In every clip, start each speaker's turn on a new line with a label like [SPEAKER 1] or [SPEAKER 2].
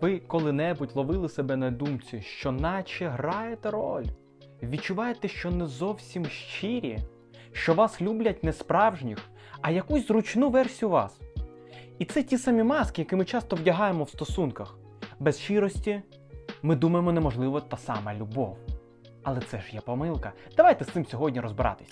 [SPEAKER 1] Ви коли-небудь ловили себе на думці, що наче граєте роль? Відчуваєте, що не зовсім щирі, що вас люблять не справжніх, а якусь зручну версію вас. І це ті самі маски, які ми часто вдягаємо в стосунках. Без щирості ми думаємо, неможливо та сама любов. Але це ж є помилка. Давайте з цим сьогодні розбиратись.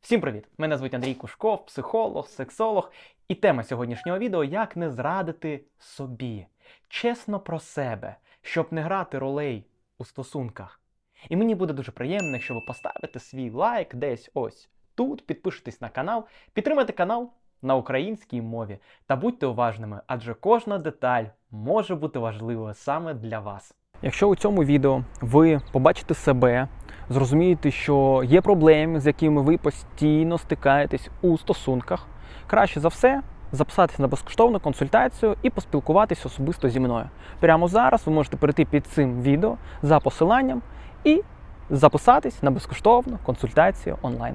[SPEAKER 1] Всім привіт! Мене звуть Андрій Кушков, психолог, сексолог, і тема сьогоднішнього відео як не зрадити собі. Чесно про себе, щоб не грати ролей у стосунках. І мені буде дуже приємно, якщо ви поставите свій лайк десь ось тут, підпишетесь на канал, підтримайте канал на українській мові та будьте уважними, адже кожна деталь може бути важливою саме для вас. Якщо у цьому відео ви побачите себе, зрозумієте, що є проблеми, з якими ви постійно стикаєтесь у стосунках, краще за все записатися на безкоштовну консультацію і поспілкуватись особисто зі мною. Прямо зараз ви можете перейти під цим відео за посиланням і записатись на безкоштовну консультацію онлайн.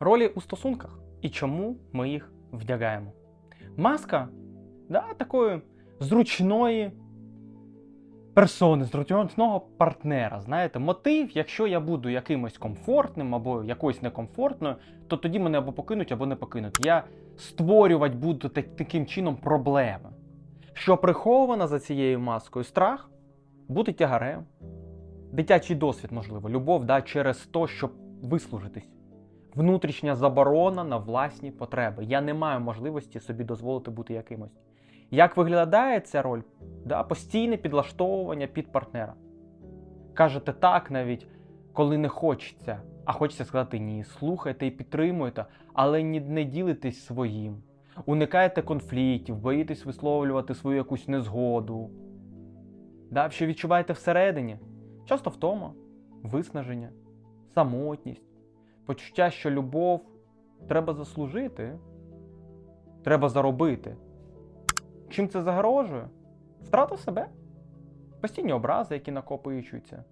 [SPEAKER 1] Ролі у стосунках і чому ми їх вдягаємо. Маска да, такої зручної персони, зручного партнера. Знаєте, мотив, якщо я буду якимось комфортним або якоюсь некомфортною, то тоді мене або покинуть, або не покинуть. Я створювати буду так- таким чином проблеми. Що приховано за цією маскою страх бути тягарем, дитячий досвід, можливо, любов да, через то, щоб вислужитись. Внутрішня заборона на власні потреби. Я не маю можливості собі дозволити бути якимось. Як виглядає ця роль? Да, постійне підлаштовування під партнера. Кажете так навіть, коли не хочеться, а хочеться сказати ні. Слухайте і підтримуєте, але не ділитесь своїм. Уникаєте конфліктів, боїтесь висловлювати свою якусь незгоду. Да, що відчуваєте всередині? Часто втома, виснаження, самотність, почуття, що любов треба заслужити, треба заробити. Чим це загрожує? Втрата себе, постійні образи, які накопичуються,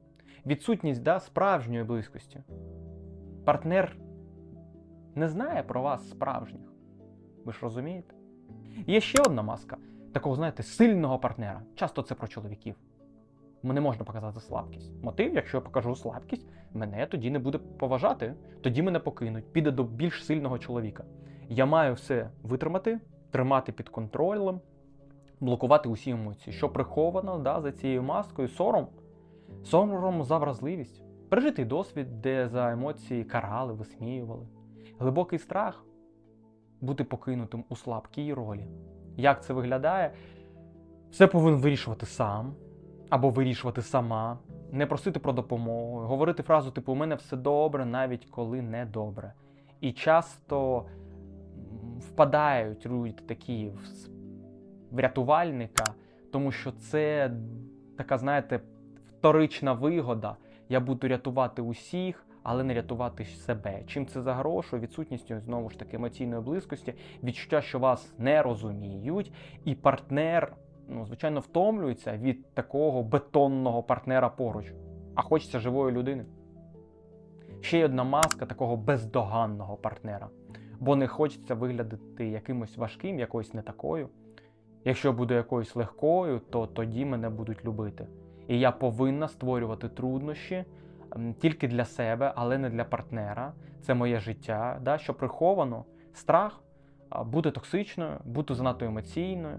[SPEAKER 1] відсутність да, справжньої близькості. Партнер не знає про вас справжніх. Ви ж розумієте? Є ще одна маска такого, знаєте, сильного партнера. Часто це про чоловіків. Не можна показати слабкість. Мотив, якщо я покажу слабкість, мене тоді не буде поважати, тоді мене покинуть, піде до більш сильного чоловіка. Я маю все витримати, тримати під контролем, блокувати усі емоції, що приховано да, за цією маскою, сором, сором за вразливість, пережитий досвід, де за емоції карали, висміювали, глибокий страх бути покинутим у слабкій ролі. Як це виглядає? Все повинен вирішувати сам або вирішувати сама, не просити про допомогу, говорити фразу типу У мене все добре, навіть коли не добре. І часто впадають люди такі в врятувальника, тому що це така, знаєте, вторична вигода. Я буду рятувати усіх, але не рятувати себе. Чим це загрошує? Відсутністю знову ж таки емоційної близькості, відчуття, що вас не розуміють, і партнер, ну, звичайно, втомлюється від такого бетонного партнера поруч, а хочеться живої людини. Ще й одна маска такого бездоганного партнера, бо не хочеться виглядати якимось важким, якоюсь не такою. Якщо буду якоюсь легкою, то тоді мене будуть любити. І я повинна створювати труднощі тільки для себе, але не для партнера. Це моє життя, да, що приховано страх бути токсичною, бути занадто емоційною,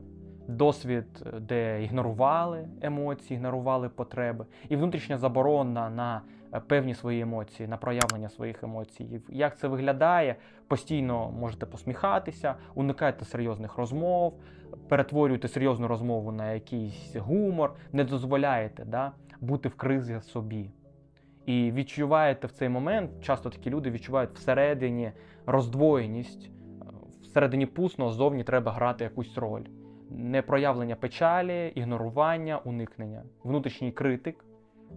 [SPEAKER 1] досвід, де ігнорували емоції, ігнорували потреби, і внутрішня заборона на е, певні свої емоції, на проявлення своїх емоцій. Як це виглядає? Постійно можете посміхатися, уникайте серйозних розмов, перетворюєте серйозну розмову на якийсь гумор, не дозволяєте да, бути в кризі собі. І відчуваєте в цей момент, часто такі люди відчувають всередині роздвоєність, е, всередині пусно, ззовні треба грати якусь роль. Непроявлення печалі, ігнорування, уникнення. Внутрішній критик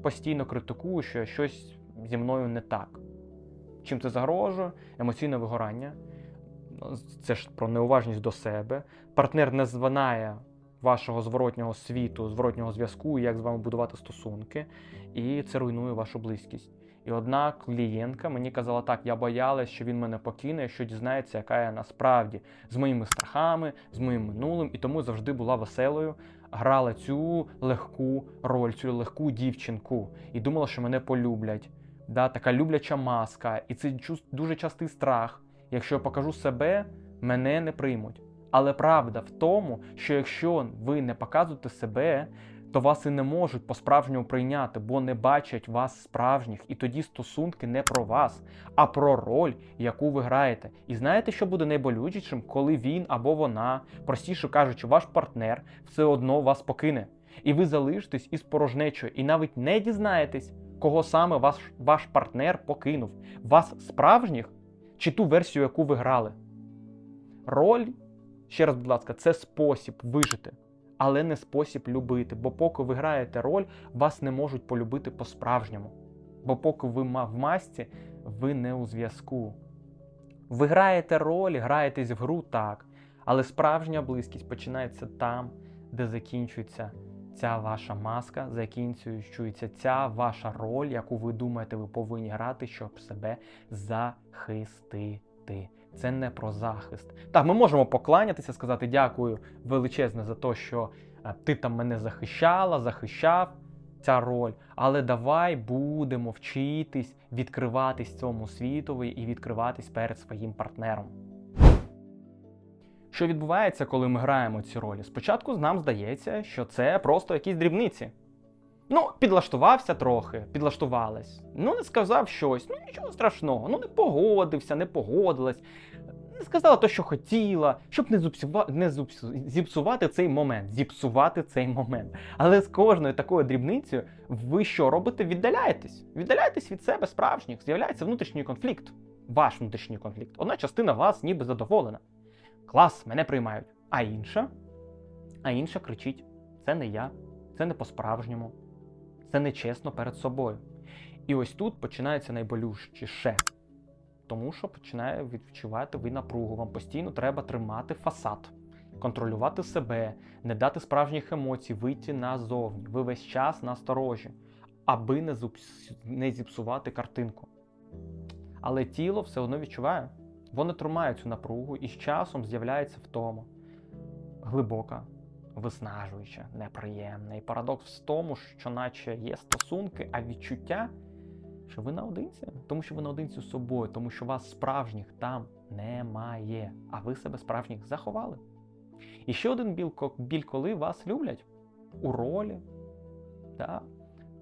[SPEAKER 1] постійно критикує, що щось зі мною не так. Чим це загрожує? Емоційне вигорання. Ну, Це ж про неуважність до себе. Партнер не знає вашого зворотнього світу, зворотнього зв'язку, як з вами будувати стосунки, і це руйнує вашу близькість. І одна клієнтка мені казала так: я боялась, що він мене покине, що дізнається, яка я насправді з моїми страхами, з моїм минулим, і тому завжди була веселою, грала цю легку роль, цю легку дівчинку, і думала, що мене полюблять. Да, така любляча маска, і це дуже частий страх. Якщо я покажу себе, мене не приймуть. Але правда в тому, що якщо ви не показуєте себе, то вас і не можуть по-справжньому прийняти, бо не бачать вас справжніх, і тоді стосунки не про вас, а про роль, яку ви граєте. І знаєте, що буде найболючішим, коли він або вона, простіше кажучи, ваш партнер все одно вас покине. І ви залишитесь із порожнечою, і навіть не дізнаєтесь, кого саме ваш, ваш партнер покинув. Вас справжніх чи ту версію, яку ви грали. Роль, ще раз, будь ласка, це спосіб вижити, але не спосіб любити. Бо поки ви граєте роль, вас не можуть полюбити по-справжньому. Бо поки ви в масці, ви не у зв'язку. Ви граєте роль, граєтесь в гру так, але справжня близькість починається там, де закінчується ця ваша маска, закінчується ця ваша роль, яку ви думаєте, ви повинні грати, щоб себе захистити. Це не про захист. Так, ми можемо покланятися, сказати дякую величезне за те, що е, ти там мене захищала, захищав ця роль. Але давай будемо вчитись відкриватись цьому світові і відкриватись перед своїм партнером. Що відбувається, коли ми граємо ці ролі? Спочатку нам здається, що це просто якісь дрібниці. Ну, підлаштувався трохи, підлаштувалась. Ну, не сказав щось, ну нічого страшного. Ну, не погодився, не погодилась, не сказала те, що хотіла, щоб не, зупсува... не зупсу- зіпсувати цей момент, зіпсувати цей момент. Але з кожною такою дрібницею ви що робите? Віддаляєтесь. Віддаляєтесь від себе справжніх, з'являється внутрішній конфлікт. Ваш внутрішній конфлікт. Одна частина вас ніби задоволена. Клас, мене приймають. А інша? А інша кричить: це не я, це не по-справжньому, це не чесно перед собою. І ось тут починається найболючіше. Тому що починає відчувати ви напругу. Вам постійно треба тримати фасад, контролювати себе, не дати справжніх емоцій, вийти назовні. Ви весь час насторожі, аби не, зупс... не зіпсувати картинку. Але тіло все одно відчуває. Воно тримає цю напругу і з часом з'являється втома. Глибока, виснажуюча, неприємна. І парадокс в тому, що наче є стосунки, а відчуття, що ви наодинці, тому що ви наодинці з собою, тому що вас справжніх там немає, а ви себе справжніх заховали. І ще один біль коли вас люблять у ролі. Да?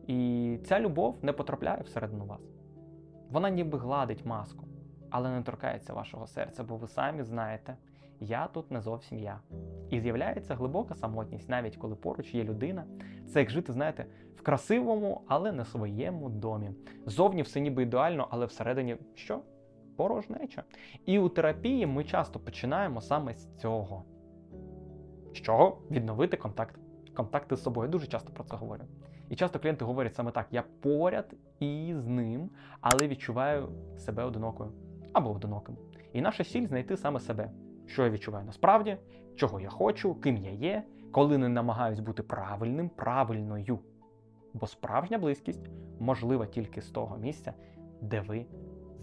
[SPEAKER 1] І ця любов не потрапляє всередину вас. Вона ніби гладить маску, але не торкається вашого серця, бо ви самі знаєте, я тут не зовсім я. І з'являється глибока самотність, навіть коли поруч є людина. Це як жити, знаєте, в красивому, але не своєму домі. Зовні все ніби ідеально, але всередині що? Порожнеча. І у терапії ми часто починаємо саме з цього. З чого? Відновити контакт. Контакти з собою. Я дуже часто про це говорю. І часто клієнти говорять саме так: я поряд із ним, але відчуваю себе одинокою або одиноким. І наша ціль знайти саме себе, що я відчуваю насправді, чого я хочу, ким я є, коли не намагаюсь бути правильним, правильною. Бо справжня близькість можлива тільки з того місця, де ви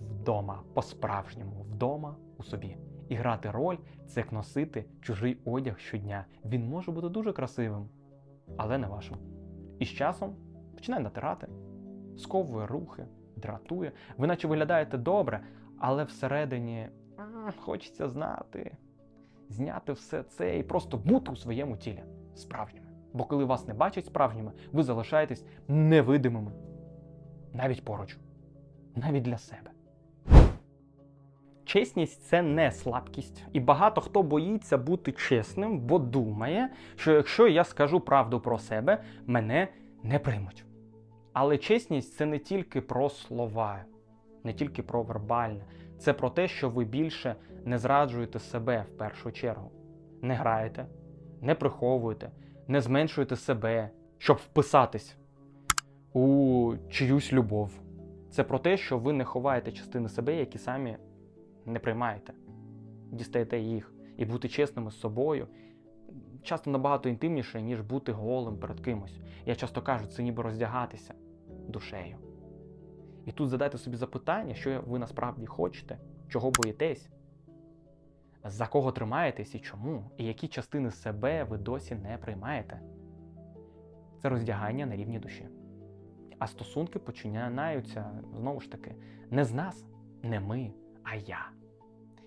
[SPEAKER 1] вдома, по-справжньому, вдома у собі. І грати роль це як носити чужий одяг щодня. Він може бути дуже красивим, але не вашим. І з часом починає натирати, сковує рухи, дратує. Ви наче виглядаєте добре, але всередині «М, хочеться знати, зняти все це і просто бути у своєму тілі справжніми. Бо коли вас не бачать справжніми, ви залишаєтесь невидимими. Навіть поруч, навіть для себе. Чесність це не слабкість, і багато хто боїться бути чесним, бо думає, що якщо я скажу правду про себе, мене не приймуть. Але чесність це не тільки про слова, не тільки про вербальне, це про те, що ви більше не зраджуєте себе в першу чергу. Не граєте, не приховуєте, не зменшуєте себе, щоб вписатись у чиюсь любов. Це про те, що ви не ховаєте частини себе, які самі не приймаєте. Дістаєте їх. І бути чесними з собою часто набагато інтимніше, ніж бути голим перед кимось. Я часто кажу, це ніби роздягатися душею. І тут задайте собі запитання, що ви насправді хочете, чого боїтесь, за кого тримаєтесь і чому, і які частини себе ви досі не приймаєте. Це роздягання на рівні душі. А стосунки починаються знову ж таки не з нас, не ми, а я.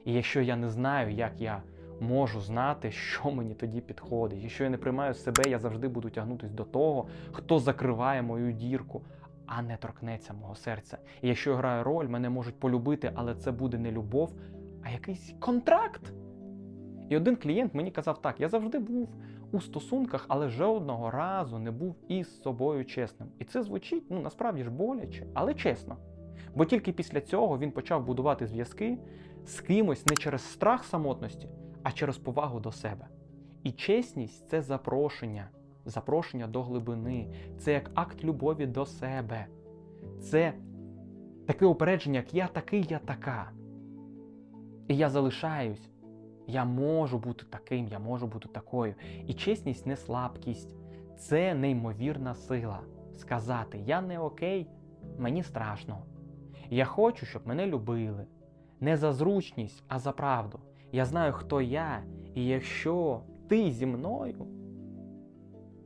[SPEAKER 1] І якщо я не знаю, як я можу знати, що мені тоді підходить, якщо я не приймаю себе, я завжди буду тягнутися до того, хто закриває мою дірку, а не торкнеться мого серця. І якщо я граю роль, мене можуть полюбити, але це буде не любов, а якийсь контракт. І один клієнт мені казав так: я завжди був у стосунках, але жодного разу не був із собою чесним. І це звучить ну насправді ж боляче, але чесно. Бо тільки після цього він почав будувати зв'язки з кимось не через страх самотності, а через повагу до себе. І чесність це запрошення, запрошення до глибини, це як акт любові до себе. Це таке упередження, як я такий, я така. І я залишаюсь. Я можу бути таким, я можу бути такою. І чесність не слабкість, це неймовірна сила. Сказати Я не окей, мені страшно. Я хочу, щоб мене любили. Не за зручність, а за правду. Я знаю, хто я, і якщо ти зі мною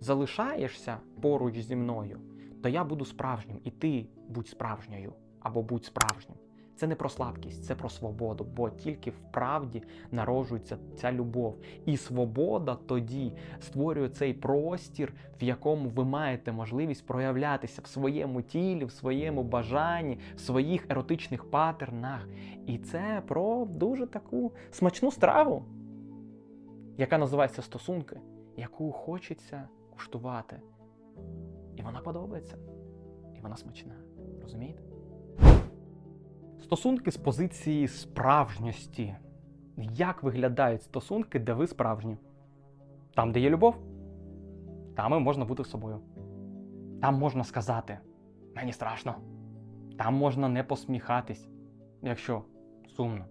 [SPEAKER 1] залишаєшся поруч зі мною, то я буду справжнім, і ти будь справжньою або будь справжнім. Це не про слабкість, це про свободу, бо тільки в правді народжується ця любов. І свобода тоді створює цей простір, в якому ви маєте можливість проявлятися в своєму тілі, в своєму бажанні, в своїх еротичних патернах. І це про дуже таку смачну страву, яка називається стосунки, яку хочеться куштувати. І вона подобається, і вона смачна. Розумієте? Стосунки з позиції справжньості. Як виглядають стосунки, де ви справжні? Там, де є любов, там і можна бути собою. Там можна сказати мені страшно. Там можна не посміхатись, якщо сумно.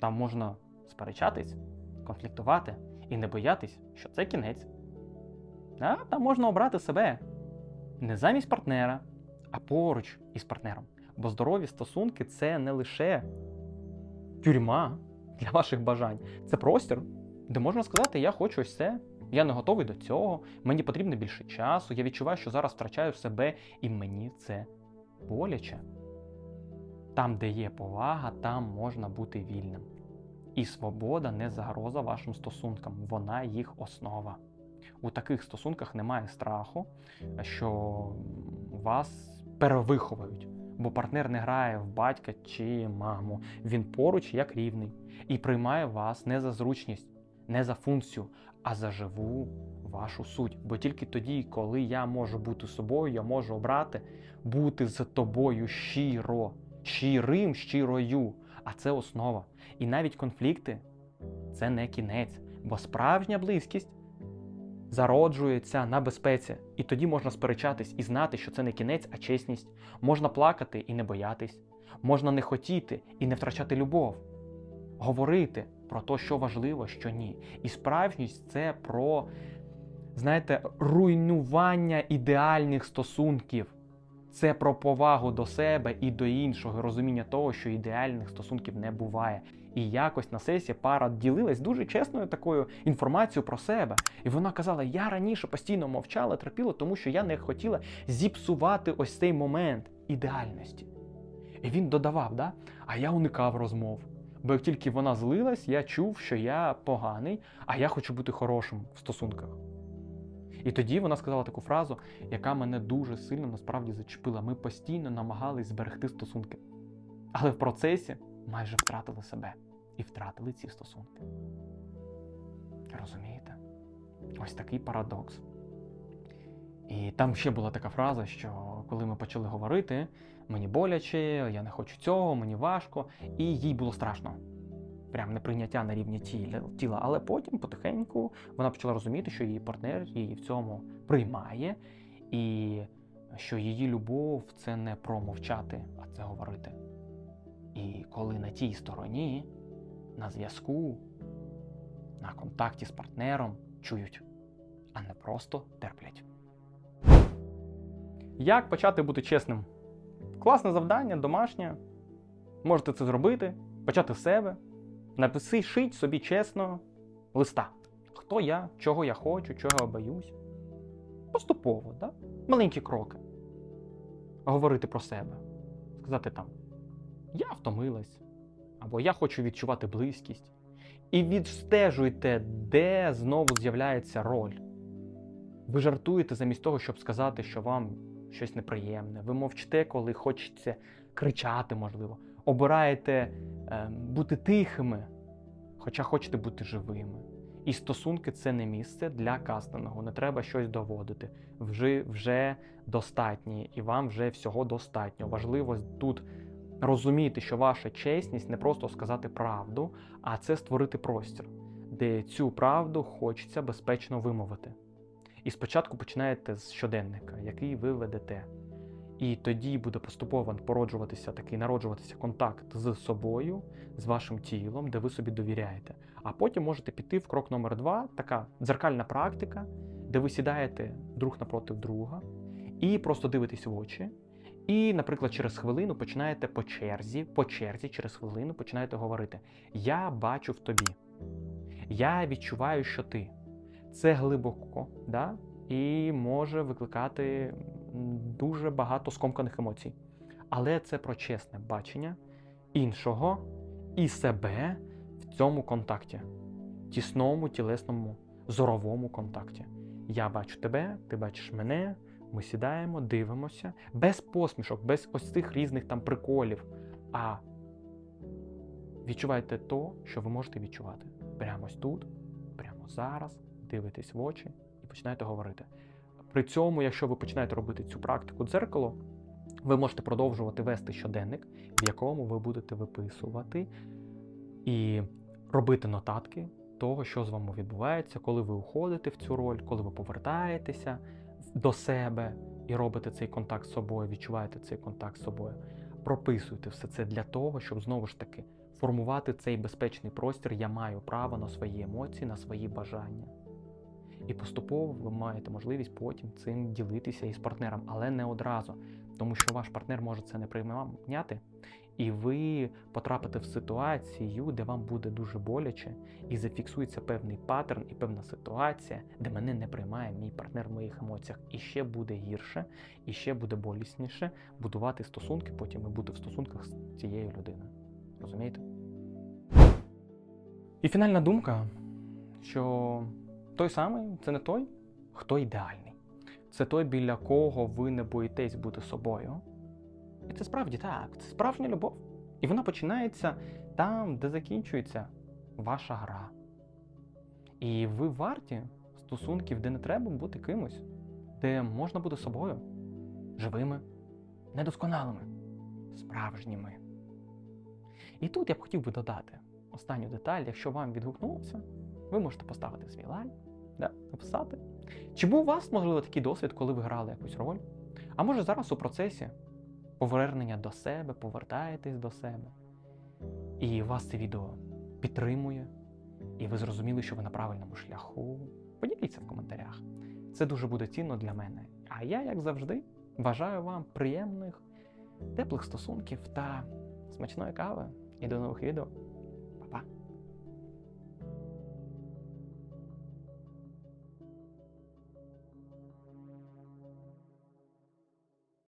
[SPEAKER 1] Там можна сперечатись, конфліктувати і не боятись, що це кінець. А там можна обрати себе не замість партнера, а поруч із партнером. Бо здорові стосунки це не лише тюрма для ваших бажань, це простір, де можна сказати, я хочу ось це, я не готовий до цього, мені потрібно більше часу, я відчуваю, що зараз втрачаю себе, і мені це боляче. Там, де є повага, там можна бути вільним. І свобода не загроза вашим стосункам, вона їх основа. У таких стосунках немає страху, що вас перевиховують бо партнер не грає в батька чи маму. Він поруч як рівний і приймає вас не за зручність, не за функцію, а за живу вашу суть. Бо тільки тоді, коли я можу бути собою, я можу обрати бути з тобою щиро, щирим, щирою. А це основа. І навіть конфлікти це не кінець, бо справжня близькість зароджується на безпеці, і тоді можна сперечатись і знати, що це не кінець, а чесність. Можна плакати і не боятись, можна не хотіти і не втрачати любов, говорити про те, що важливо, що ні. І справжність це про, знаєте, руйнування ідеальних стосунків. Це про повагу до себе і до іншого, розуміння того, що ідеальних стосунків не буває. І якось на сесії пара ділилась дуже чесною такою інформацією про себе. І вона казала: я раніше постійно мовчала, терпіла, тому що я не хотіла зіпсувати ось цей момент ідеальності. І він додавав, да? а я уникав розмов. Бо як тільки вона злилась, я чув, що я поганий, а я хочу бути хорошим в стосунках. І тоді вона сказала таку фразу, яка мене дуже сильно насправді зачепила. Ми постійно намагались зберегти стосунки. Але в процесі майже втратили себе і втратили ці стосунки. Розумієте? Ось такий парадокс. І там ще була така фраза, що коли ми почали говорити, мені боляче, я не хочу цього, мені важко, і їй було страшно. Прям неприйняття на рівні тіла. Але потім потихеньку вона почала розуміти, що її партнер її в цьому приймає, і що її любов це не про мовчати, а це говорити. І коли на тій стороні, на зв'язку, на контакті з партнером чують, а не просто терплять. Як почати бути чесним? Класне завдання, домашнє. Можете це зробити, почати з себе. Напишіть собі чесно листа. Хто я, чого я хочу, чого я боюсь. Поступово, да? маленькі кроки. Говорити про себе. Сказати там: Я втомилась, або я хочу відчувати близькість. І відстежуйте, де знову з'являється роль. Ви жартуєте замість того, щоб сказати, що вам щось неприємне. Ви мовчите, коли хочеться кричати, можливо. Обираєте е, бути тихими, хоча хочете бути живими. І стосунки це не місце для кастингу. Не треба щось доводити. Вже, вже достатні, і вам вже всього достатньо. Важливо тут розуміти, що ваша чесність не просто сказати правду, а це створити простір, де цю правду хочеться безпечно вимовити. І спочатку починаєте з щоденника, який ви ведете. І тоді буде поступово породжуватися такий народжуватися контакт з собою, з вашим тілом, де ви собі довіряєте. А потім можете піти в крок номер два, така дзеркальна практика, де ви сідаєте друг напроти друга і просто дивитесь в очі. І, наприклад, через хвилину починаєте по черзі, по черзі, через хвилину починаєте говорити: Я бачу в тобі, я відчуваю, що ти. Це глибоко, да? і може викликати дуже багато скомканих емоцій. Але це про чесне бачення іншого і себе в цьому контакті, тісному, тілесному, зоровому контакті. Я бачу тебе, ти бачиш мене, ми сідаємо, дивимося, без посмішок, без ось цих різних там приколів. А відчувайте то, що ви можете відчувати. Прямо ось тут, прямо зараз, дивитесь в очі і починаєте говорити. При цьому, якщо ви починаєте робити цю практику дзеркало, ви можете продовжувати вести щоденник, в якому ви будете виписувати і робити нотатки того, що з вами відбувається, коли ви уходите в цю роль, коли ви повертаєтеся до себе і робите цей контакт з собою, відчуваєте цей контакт з собою. Прописуйте все це для того, щоб знову ж таки формувати цей безпечний простір. Я маю право на свої емоції, на свої бажання. І поступово ви маєте можливість потім цим ділитися із партнером, але не одразу, тому що ваш партнер може це не прийняти, і ви потрапите в ситуацію, де вам буде дуже боляче, і зафіксується певний паттерн і певна ситуація, де мене не приймає мій партнер в моїх емоціях. І ще буде гірше, і ще буде болісніше будувати стосунки, потім і бути в стосунках з цією людиною. Розумієте? І фінальна думка, що той самий це не той, хто ідеальний. Це той, біля кого ви не боїтесь бути собою. І це справді так, це справжня любов. І вона починається там, де закінчується ваша гра. І ви варті стосунків, де не треба бути кимось, де можна бути собою, живими, недосконалими, справжніми. І тут я б хотів би додати останню деталь, якщо вам відгукнулося, ви можете поставити свій лайк, да, написати. Чи був у вас, можливо, такий досвід, коли ви грали якусь роль? А може зараз у процесі повернення до себе, повертаєтесь до себе, і вас це відео підтримує, і ви зрозуміли, що ви на правильному шляху. Поділіться в коментарях. Це дуже буде цінно для мене. А я, як завжди, бажаю вам приємних, теплих стосунків та смачної кави. І до нових відео.